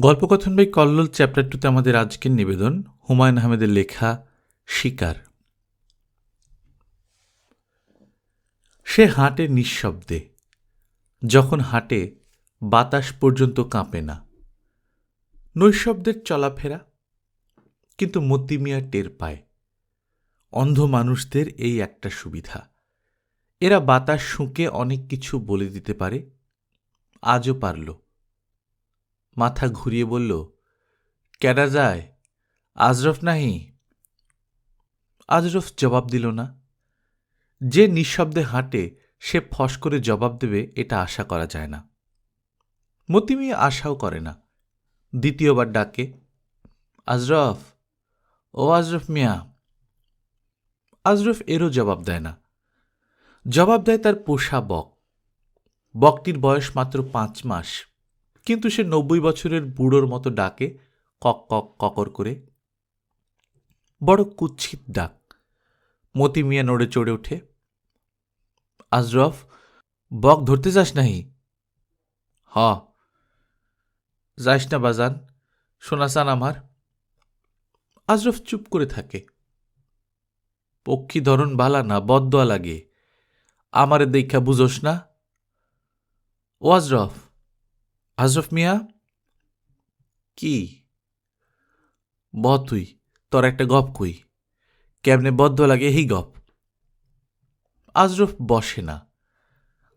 গল্পকথন by Kallol chapter টুতে আমাদের আজকের নিবেদন, হুমায়ুন আহমেদের লেখা, শিকার। সে হাঁটে নিঃশব্দে। যখন হাঁটে, বাতাস পর্যন্ত কাঁপে না। নৈশব্দের চলাফেরা, কিন্তু মতি মিয়া টের পায়। অন্ধ মানুষদের এই একটা সুবিধা। এরা বাতাস শুঁকে অনেক কিছু বলে দিতে পারে, আজও পারল। মাথা ঘুরিয়ে বলল, কেডা যায়? আজরফ নাহি? আজরফ জবাব দিল না। যে নিঃশব্দে হাঁটে, সে ফস করে জবাব দেবে, এটা আশা করা যায় না। মতিমি আশাও করে না। দ্বিতীয়বার ডাকে, আজরফ, ও আজরফ মিয়া। আজরফ এরও জবাব দেয় না। জবাব দেয় তার পোষা বক। বকটির বয়স মাত্র পাঁচ মাস। কিন্তু সে নব্বই বছরের বুড়োর মতো ডাকে, কক কক ককর করে। বড় কুৎসিত ডাক। মতি মিয়া নড়ে চড়ে ওঠে। আজরফ, বক ধরতে যাস নাহি? হ। যাস না বাজান শোনাসান আমার। আজরফ চুপ করে থাকে। পক্ষী ধরন বালা না বদয়া লাগে। আমারে দেখা বুঝোস না। ও আজরফ আজরফ মিয়া? কি? ব তুই, তোর একটা গপ কই। কেমনে বদ্ধ লাগে এই গপ। আজরফ বসে না।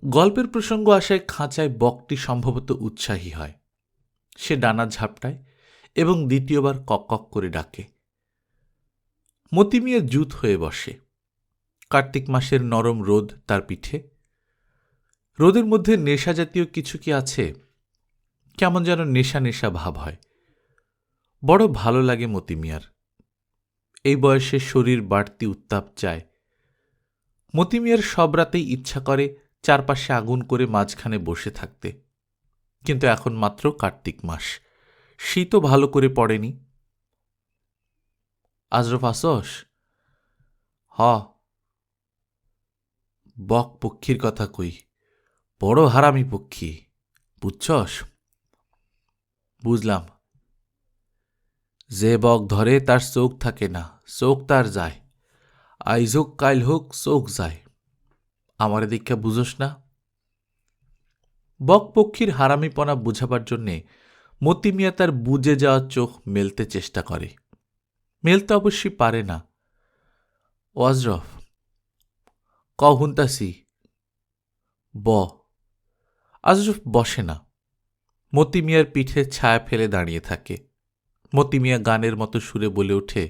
গল্পের প্রসঙ্গ আসায় খাঁচায় বকটি সম্ভবত উৎসাহী হয়। সে ডানা ঝাপটায় এবং দ্বিতীয়বার কক কক করে ডাকে। মতিমিয়া জুত হয়ে বসে। কার্তিক মাসের নরম রোদ তার পিঠে। রোদের মধ্যে নেশা জাতীয় কিছু কি আছে? কেমন যেন নেশা নেশা ভাব হয়। বড় ভালো লাগে মতিমিয়ার এই বয়সে শরীর বাড়তি উত্তাপ চায়। মতি মিয়ার সব রাতেই ইচ্ছা করে চারপাশে আগুন করে মাঝখানে বসে থাকতে। কিন্তু এখন মাত্র কার্তিক মাস। শীতও ভালো করে পড়েনি। আজরফ আসস? হ। বক পক্ষীর কথা কই। বড় হারামি পক্ষী। বুঝছস? বুঝলাম। যে বক ধরে তার চোখ থাকে না, চোখ তার যায়। আইজ হোক, কাইল হোক, চোখ যায়। আমার দীক্ষা বুঝোস না? বক পক্ষীর হারামিপনা বুঝাবার জন্যে মতিমিয়া তার বুঝে যাওয়া চোখ মেলতে চেষ্টা করে। মেলতে অবশ্যই পারে না। ওয়াজরফ ক হুন্তাসি ব। আজরফ বসে না। মতিমিয়ার পিঠে ছায়া ফেলে দাঁড়িয়ে থাকে। মতিমিয়া গানের মতো সুরে বলে ওঠে,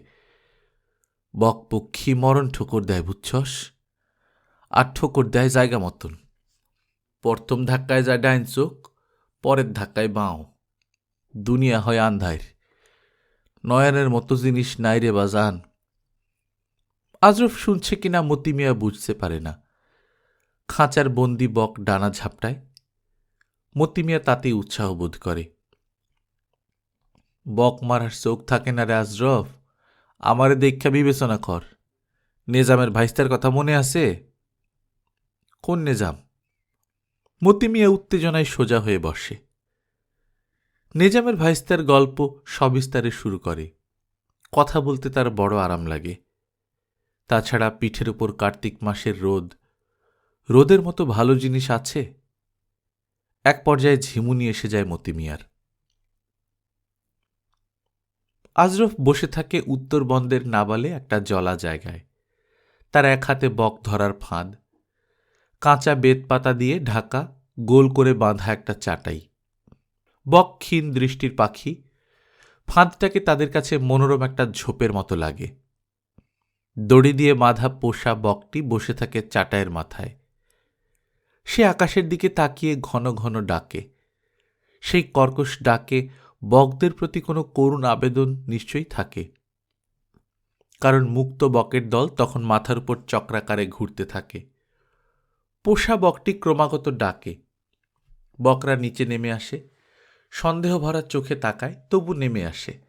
বক পক্ষী মরণ ঠোকর দেয় বুঝছস, আর ঠোকর দেয় জায়গা মতন। প্রথম ধাক্কায় যায় ডাইন চোখ, পরের ধাক্কায় বাঁও। দুনিয়া হয় আন্ধার, নয়নের মতো জিনিস নাই রে বাজান। আজরফ শুনছে কিনা মতিমিয়া বুঝতে পারে না। খাঁচার বন্দি বক ডানা ঝাপটায় মতিমিয়া তাতেই উৎসাহ বোধ করে। বক মারার চোখ থাকে না রে আজরফ, আমারে দেখা বিবেচনা কর। নেজামের ভাইস্তার কথা মনে আছে? কোন নেজাম? মতিমিয়া উত্তেজনায় সোজা হয়ে বসে। নেজামের ভাইস্তার গল্প সবিস্তারে শুরু করে। কথা বলতে তার বড় আরাম লাগে। তাছাড়া পিঠের উপর কার্তিক মাসের রোদ, রোদের মতো ভালো জিনিস আছে? এক পর্যায়ে ঝিমুনি এসে যায় মতিমিয়ার আজরফ বসে থাকে উত্তরবন্দের নাবালে একটা জলা জায়গায়। তার এক হাতে বক ধরার ফাঁদ। কাঁচা বেত পাতা দিয়ে ঢাকা গোল করে বাঁধা একটা চাটাই। বক ক্ষীণ দৃষ্টির পাখি। ফাঁদটাকে তাদের কাছে মনোরম একটা ঝোপের মতো লাগে। দড়ি দিয়ে বাঁধা পোষা বকটি বসে থাকে চাটায়ের মাথায়। সে আকাশের দিকে তাকিয়ে ঘন ঘন ডাকে। সেই কর্কশ ডাকে বকদের প্রতি কোনো করুণ আবেদন নিশ্চয়ই থাকে। কারণ মুক্ত বকের দল তখন মাথার উপর চক্রাকারে ঘুরতে থাকে। পোষা বকটি ক্রমাগত ডাকে। বকরা নিচে নেমে আসে সন্দেহ ভরা চোখে তাকায়, তবু নেমে আসে।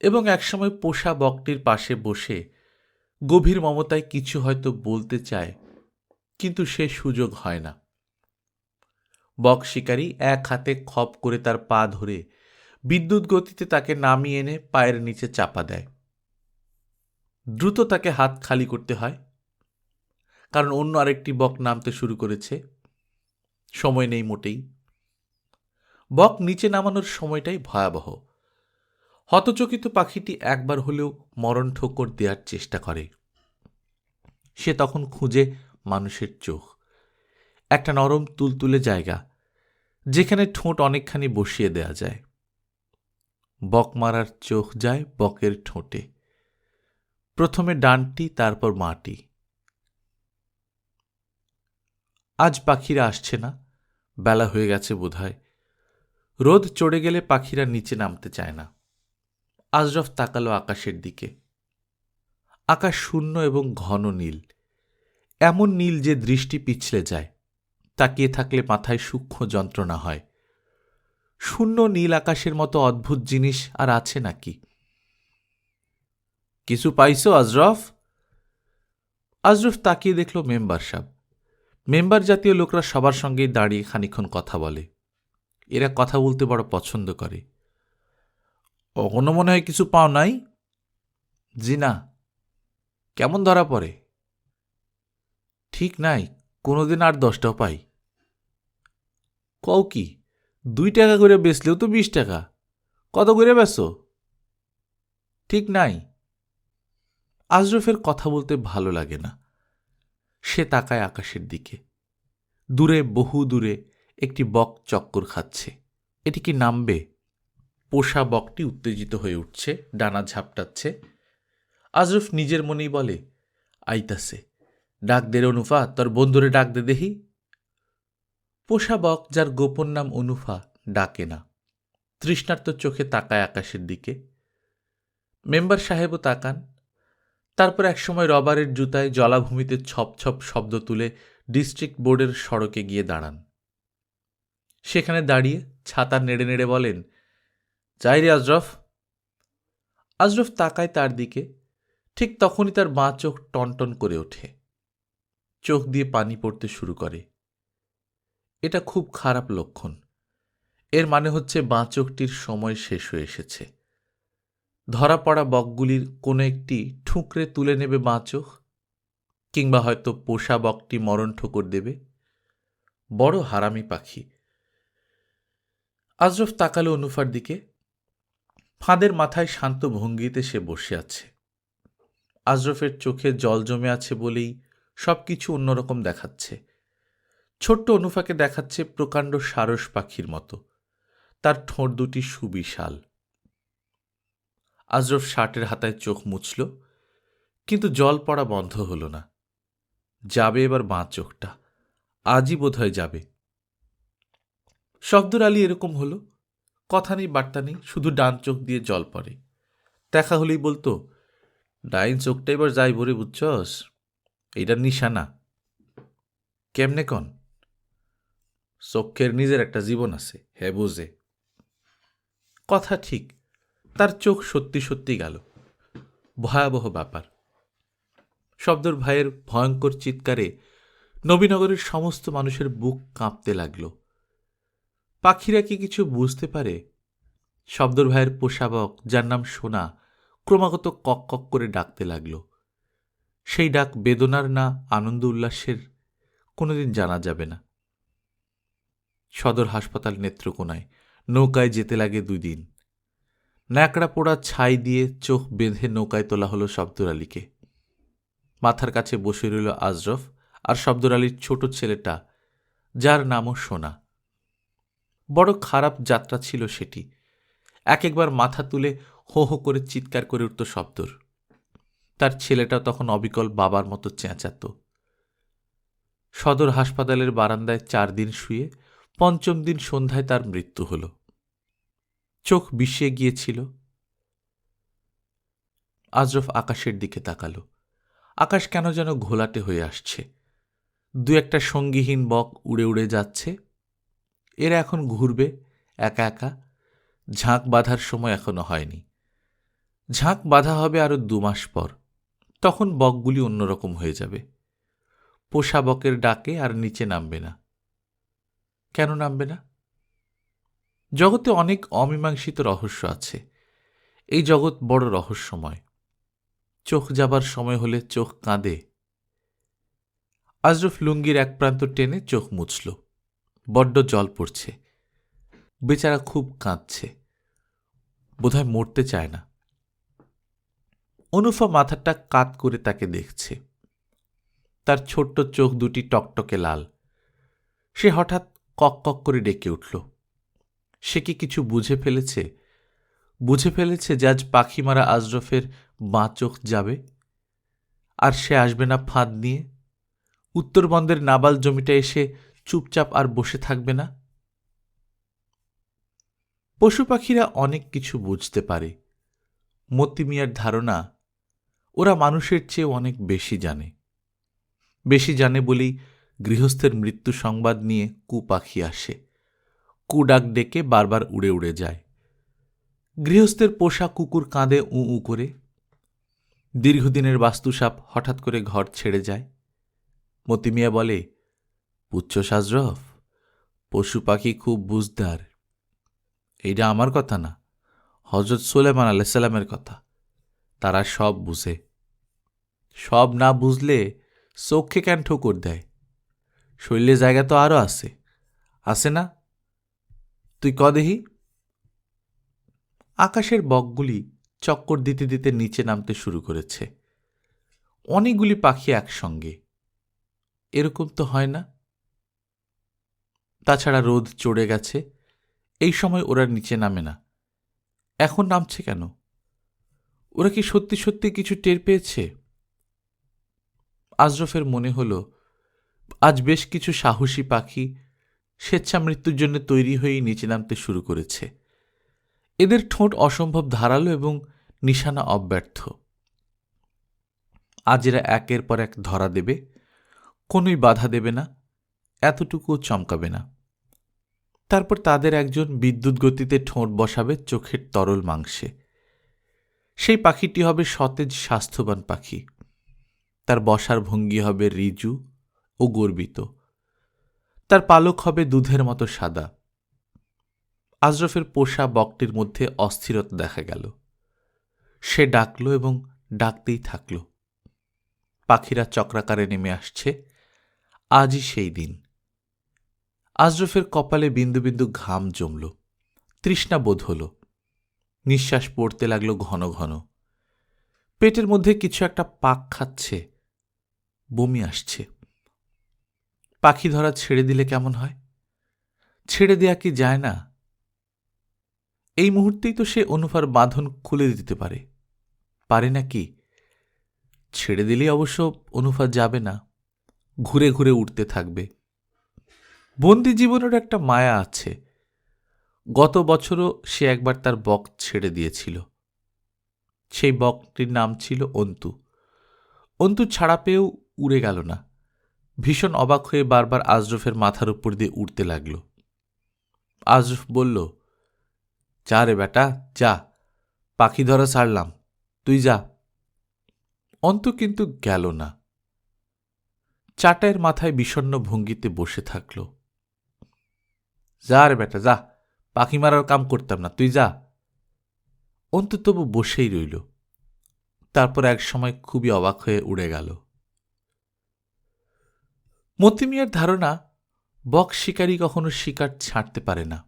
এবং একসময় পোষা বকটির পাশে বসে গভীর মমতায় কিছু হয়তো বলতে চায় কিন্তু সে সুযোগ হয় না। বক শিকারী এক হাতে খপ করে তার পা ধরে বিদ্যুৎ গতিতে তাকে নামিয়ে এনে পায়ের নিচে চাপা দেয়। দ্রুত তাকে হাত খালি করতে হয়, কারণ অন্য আরেকটি বক নামতে শুরু করেছে। সময় নেই মোটেই। বক নিচে নামানোর সময়টাই ভয়াবহ। হতচকিত পাখিটি একবার হলেও মরণ ঠোকর দেওয়ার চেষ্টা করে। সে তখন খুঁজে মানুষের চোখ। একটা নরম তুলতুলে জায়গা, যেখানে ঠোঁট অনেকখানি বসিয়ে দেয়া যায়। বক মারার চোখ যায় বকের ঠোঁটে। প্রথমে ডানটি, তারপর মাটি। আজ পাখিরা আসছে না, বেলা হয়ে গেছে বোধহয়। রোদ চড়ে গেলে পাখিরা নিচে নামতে চায় না। আজরফ তাকালো আকাশের দিকে। আকাশ শূন্য এবং ঘন নীল। এমন নীল যে দৃষ্টি পিছলে যায় তাকিয়ে থাকলে মাথায় সূক্ষ্ম যন্ত্রণা হয়? শূন্য নীল আকাশের মতো অদ্ভুত জিনিস আর আছে নাকি? কিছু পাইছো, আজরফ? আজরফ তাকিয়ে দেখল মেম্বার সাহেব। মেম্বার জাতীয় লোকরা সবার সঙ্গেই দাঁড়িয়ে খানিক্ষণ কথা বলে। এরা কথা বলতে বড় পছন্দ করে। অগণো মনে হয় কিছু পাও নাই? জি না কেমন ধরা পড়ে? ঠিক নাই, কোনোদিন আর দশটাও পাই। কও কি, দুই টাকা করে বেচলেও তো বিশ টাকা, কত করে বেচো? ঠিক নাই। আজরফের কথা বলতে ভালো লাগে না। সে তাকায় আকাশের দিকে। দূরে, বহু দূরে একটি বক চক্কর খাচ্ছে। এটি কি নামবে? পোষা বকটি উত্তেজিত হয়ে উঠছে, ডানা ঝাপটাচ্ছে। আজরফ নিজের মনেই বলে আইতাসে ডাক দে অনুফা, তোর বন্ধুরে ডাক দে দেহি পোষা বক, যার গোপন নাম অনুফা, ডাকে না। তৃষ্ণার্ত চোখে তাকায় আকাশের দিকে। মেম্বার সাহেবও তাকান। তারপর একসময় রবারের জুতায় জলাভূমিতে ছপ ছপ শব্দ তুলে ডিস্ট্রিক্ট বোর্ডের সড়কে গিয়ে দাঁড়ান। সেখানে দাঁড়িয়ে ছাতা নেড়ে নেড়ে বলেন, যাই রে আজরফ। আজরফ তাকায় তার দিকে। ঠিক তখনই তার বাঁ চোখ টনটন করে ওঠে। চোখ দিয়ে পানি পড়তে শুরু করে। এটা খুব খারাপ লক্ষণ। এর মানে হচ্ছে বাঁ চোখটির সময় শেষ হয়ে এসেছে। ধরা পড়া বকগুলির কোনো একটি ঠুকরে তুলে নেবে বাঁ চোখ, কিংবা হয়তো পোষা বকটি মরণ ঠোকর দেবে। বড় হারামি পাখি। আজরফ তাকালো অনুফার দিকে। ফাঁদের মাথায় শান্ত ভঙ্গিতে সে বসে আছে। আজরফের চোখে জল জমে আছে বলেই সব কিছু অন্যরকম দেখাচ্ছে। ছোট্ট অনুফাকে দেখাচ্ছে প্রকাণ্ড সারস পাখির মতো। তার ঠোঁট দুটি সুবিশাল। আজরফ শার্টের হাতায় চোখ মুছল, কিন্তু জল পড়া বন্ধ হল না। যাবে এবার বাঁ চোখটা। আজই বোধহয় যাবে। শব্দর আলী এরকম হলো। কথা নেই, বার্তা নেই, শুধু ডান চোখ দিয়ে জল পড়ে। দেখা হলেই বলতো, ডাইন চোখটা এবার যাই ভরে, বুঝছস? এইটার নিশানা। কেমনে কন? চক্ষের নিজের একটা জীবন আছে, হে বুঝে। কথা ঠিক, তার চোখ সত্যি সত্যি গেল। ভয়াবহ ব্যাপার। শব্দর ভাইয়ের ভয়ঙ্কর চিৎকারে নবীনগরের সমস্ত মানুষের বুক কাঁপতে লাগল। পাখিরা কি কিছু বুঝতে পারে? শব্দর ভাইয়ের পোষাবক যার নাম সোনা, ক্রমাগত কক কক করে ডাকতে লাগল। সেই ডাক বেদনার না আনন্দ উল্লাসের কোনোদিন জানা যাবে না। সদর হাসপাতাল নেত্রকোনায়, নৌকায় যেতে লাগে দুই দিন। ন্যাকড়া পোড়া ছাই দিয়ে চোখ বেঁধে নৌকায় তোলা হলো শব্দর আলীকে মাথার কাছে বসে রইল আজরফ আর শব্দর আলীর ছোট ছেলেটা, যার নামও সোনা। বড় খারাপ যাত্রা ছিল সেটি। এক একবার মাথা তুলে হো হো করে চিৎকার করে উঠত শব্দর। তার ছেলেটা তখন অবিকল বাবার মতো চেঁচাত। সদর হাসপাতালের বারান্দায় চার দিন শুয়ে পঞ্চম দিন সন্ধ্যায় তার মৃত্যু হল। চোখ বিষিয়ে গিয়েছিল। আজরফ আকাশের দিকে তাকালো। আকাশ কেন যেন ঘোলাটে হয়ে আসছে। দু একটা সঙ্গীহীন বক উড়ে উড়ে যাচ্ছে। এরা এখন ঘুরবে, একা একা। ঝাঁক বাঁধার সময় এখনও হয়নি। ঝাঁক বাঁধা হবে আরও দু মাস পর। তখন বকগুলি অন্যরকম হয়ে যাবে। পোষা বকের ডাকে আর নিচে নামবে না। কেন নামবে না? জগতে অনেক অমীমাংসিত রহস্য আছে। এই জগৎ বড় রহস্যময়। চোখ যাবার সময় হলে চোখ কাঁদে। আজরফ লুঙ্গির এক প্রান্ত টেনে চোখ মুছল। বড্ড জল পড়ছে। বেচারা খুব কাঁদছে। বোধহয় মরতে চায় না। অনুফা মাথাটা কাত করে তাকে দেখছে। তার ছোট্ট চোখ দুটি টকটকে লাল। সে হঠাৎ কক কক করে ডেকে উঠল। সে কি কিছু বুঝে ফেলেছে? বুঝে ফেলেছে যে আজ পাখি মারা আজরফের বাঁ চোখ যাবে? আর সে আসবে না ফাঁদ নিয়ে? উত্তরবন্দের নাবাল জমিটা এসে চুপচাপ আর বসে থাকবে না? পশু পাখিরা অনেক কিছু বুঝতে পারে। মতিমিয়ার ধারণা ওরা মানুষের চেয়ে অনেক বেশি জানে। বেশি জানে বলেই গৃহস্থের মৃত্যু সংবাদ নিয়ে কু পাখি আসে। কু ডাক ডেকে বারবার উড়ে উড়ে যায়। গৃহস্থের পোষা কুকুর কাঁদে উ উ করে। দীর্ঘদিনের বাস্তুসাপ হঠাৎ করে ঘর ছেড়ে যায়। মতিমিয়া বলে, পুচ্ছ সাজরফ, পশু পাখি খুব বুঝদার। এইটা আমার কথা না হজরত সোলেমান আলাইসাল্লামের কথা। তারা সব বুঝে। সব না বুঝলে চোখে কেন ঠোকর দেয়? শরীরে জায়গা তো আরও আছে। আছে না? তুই কদেহি আকাশের বকগুলি চক্কর দিতে দিতে নিচে নামতে শুরু করেছে। অনেকগুলি পাখি একসঙ্গে। এরকম তো হয় না? তাছাড়া রোদ চড়ে গেছে। এই সময় ওরা নিচে নামে না। এখন নামছে কেন? ওরা কি সত্যি সত্যি কিছু টের পেয়েছে? আজরফের মনে হল, আজ বেশ কিছু সাহসী পাখি স্বেচ্ছা মৃত্যুর জন্য তৈরি হয়েই নিচে নামতে শুরু করেছে। এদের ঠোঁট অসম্ভব ধারালো এবং নিশানা অব্যর্থ। আজ এরা একের পর এক ধরা দেবে, কোনোই বাধা দেবে না, এতটুকুও চমকাবে না। তারপর তাদের একজন বিদ্যুৎ গতিতে ঠোঁট বসাবে চোখের তরল মাংসে। সেই পাখিটি হবে সতেজ, স্বাস্থ্যবান পাখি। তার বসার ভঙ্গি হবে রিজু ও গর্বিত। তার পালক হবে দুধের মতো সাদা। আজরফের পোষা বকটির মধ্যে অস্থিরতা দেখা গেল। সে ডাকল এবং ডাকতেই থাকল। পাখিরা চক্রাকারে নেমে আসছে। আজই সেই দিন। আজরফের কপালে বিন্দু বিন্দু ঘাম জমল। তৃষ্ণা বোধ হল। নিঃশ্বাস পড়তে লাগল ঘন ঘন। পেটের মধ্যে কিছু একটা পাক খাচ্ছে, বমি আসছে। পাখি ধরা ছেড়ে দিলে কেমন হয়? ছেড়ে দেয়া কি যায় না? এই মুহূর্তেই তো সে অনুফার বাঁধন খুলে দিতে পারে। পারে না কি? ছেড়ে দিলেই অবশ্য অনুফা যাবে না, ঘুরে ঘুরে উঠতে থাকবে। বন্দি জীবনের একটা মায়া আছে। গত বছরও সে একবার তার বক ছেড়ে দিয়েছিল। সেই বকটির নাম ছিল অন্তু। অন্তু ছাড়া পেয়েও উড়ে গেল না। ভীষণ অবাক হয়ে বারবার আজরফের মাথার উপর দিয়ে উঠতে লাগল। আজরফ বলল, যা রে বেটা, যা। পাখি ধরা ছাড়লাম। তুই যা। অন্তু কিন্তু গেল না। চাটায়ের মাথায় বিষণ্ন ভঙ্গিতে বসে থাকল। যা রে বেটা, যা। পাখি মারার কাম করতাম না, তুই যা। অন্তু তবু বসেই রইল। তারপর এক সময় খুবই অবাক হয়ে উড়ে গেল। মতিমিয়ার ধারণা, বক শিকারী কখনো শিকার ছাড়তে পারে না।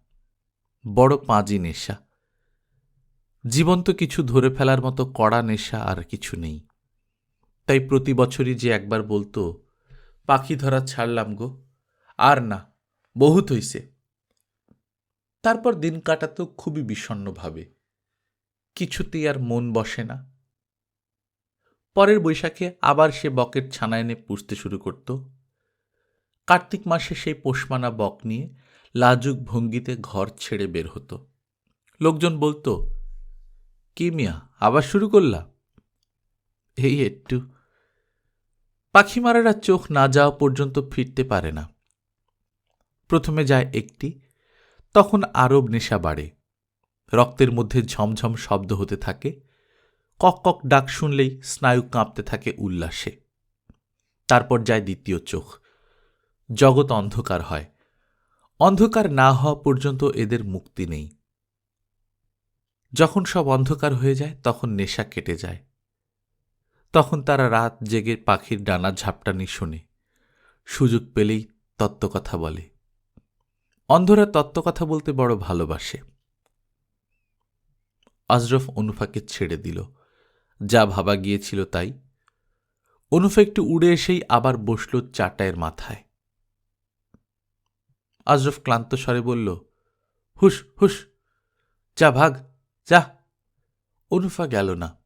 বড় পাঁজি নেশা। জীবন্ত কিছু ধরে ফেলার মতো কড়া নেশা আর কিছু নেই। তাই প্রতি বছরই যে একবার বলতো, পাখি ধরা ছাড়লাম গো। আর না, বহুত হইছে। তারপর দিন কাটাত খুবই বিষণ্নভাবে কিছুতেই আর মন বসে না। পরের বৈশাখে আবার সে বকের ছানা এনে পুষতে শুরু করত। কার্তিক মাসে সেই পোষমানা বক নিয়ে লাজুক ভঙ্গিতে ঘর ছেড়ে বের হতো। লোকজন বলতো, কি মিয়া, আবার শুরু করলা? এই একটু। পাখি মারারা চোখ না যাওয়া পর্যন্ত ফিরতে পারে না। প্রথমে যায় একটি তখন আরব নেশা বাড়ে। রক্তের মধ্যে ঝমঝম শব্দ হতে থাকে। কক কক ডাক শুনলেই স্নায়ু কাঁপতে থাকে উল্লাসে। তারপর যায় দ্বিতীয় চোখ। জগৎ অন্ধকার হয়। অন্ধকার না হওয়া পর্যন্ত এদের মুক্তি নেই। যখন সব অন্ধকার হয়ে যায়, তখন নেশা কেটে যায়। তখন তারা রাত জেগে পাখির ডানা ঝাপটানি শোনে। সুযোগ পেলেই তত্ত্বকথা বলে। অন্ধরা তত্ত্বকথা বলতে বড় ভালোবাসে। আজরফ অনুফাকে ছেড়ে দিল। যা ভাবা গিয়েছিল তাই। অনুফা একটু উড়ে এসেই আবার বসল চাটায়ের মাথায়। আজরফ ক্লান্ত স্বরে বলল হুস হুস যা ভাগ, যা। অনুফা গেল না।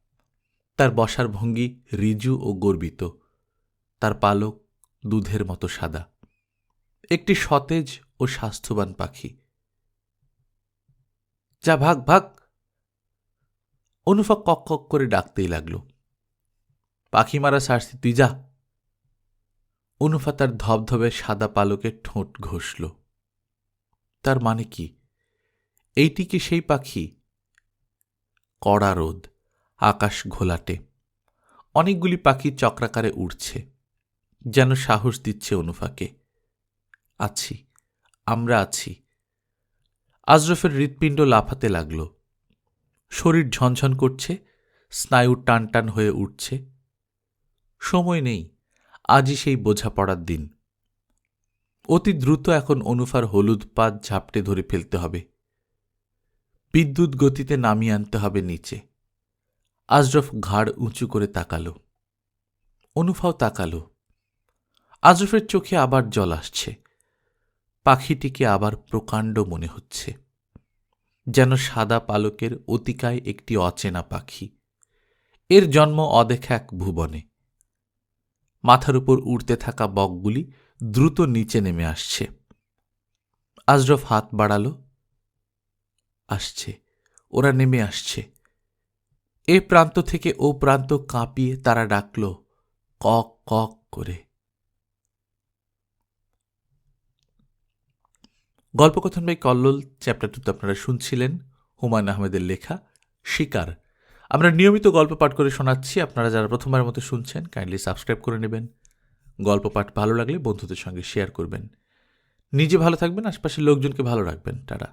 তার বসার ভঙ্গি রিজু ও গর্বিত। তার পালক দুধের মতো সাদা। একটি সতেজ ও স্বাস্থ্যবান পাখি। যা ভাগ ভাগ। অনুফা কক কক করে ডাকতেই লাগল। পাখি মারা শাস্তি তুই যা। অনুফা তার ধবধবে সাদা পালকের ঠোঁট ঘষল। তার মানে কি? এইটি কি সেই পাখি? কড়া রোদ, আকাশ ঘোলাটে। অনেকগুলি পাখি চক্রাকারে উড়ছে। যেন সাহস দিচ্ছে অনুফাকে। আছি। আমরা আছি। আজরফের হৃৎপিণ্ড লাফাতে লাগল। শরীর ঝনঝন করছে, স্নায়ু টান টান হয়ে উঠছে। সময় নেই, আজই সেই বোঝাপড়ার দিন। অতি দ্রুত এখন অনুফার হলুদ পাত ঝাপটে ধরে ফেলতে হবে। বিদ্যুৎ গতিতে নামিয়ে আনতে হবে নিচে। আজরফ ঘাড় উঁচু করে তাকালো। অনুফাও তাকালো। আজরফের চোখে আবার জল আসছে। পাখিটিকে আবার প্রকাণ্ড মনে হচ্ছে, যেন সাদা পালকের অতিকায় একটি অচেনা পাখি। এর জন্ম অদেখা এক ভুবনে। মাথার উপর উড়তে থাকা বকগুলি দ্রুত নিচে নেমে আসছে। আজরফ হাত বাড়ালো, আসছে, ওরা নেমে আসছে। এ প্রান্ত থেকে ও প্রান্ত কাঁপিয়ে তারা ডাকল, কক কক করে। গল্পকথন বাই কল্লোল চ্যাপ্টার টুতে আপনারা শুনছিলেন হুমায়ুন আহমেদের লেখা শিকার। আমরা নিয়মিত গল্প পাঠ করে শোনাচ্ছি, আপনারা যারা প্রথমবার মতো শুনছেন কাইন্ডলি সাবস্ক্রাইব করে নেবেন। গল্প পাঠ ভালো লাগলে বন্ধুদের সঙ্গে শেয়ার করবেন। নিজে ভালো থাকবেন, আশপাশের লোকজনকে ভালো রাখবেন। তারা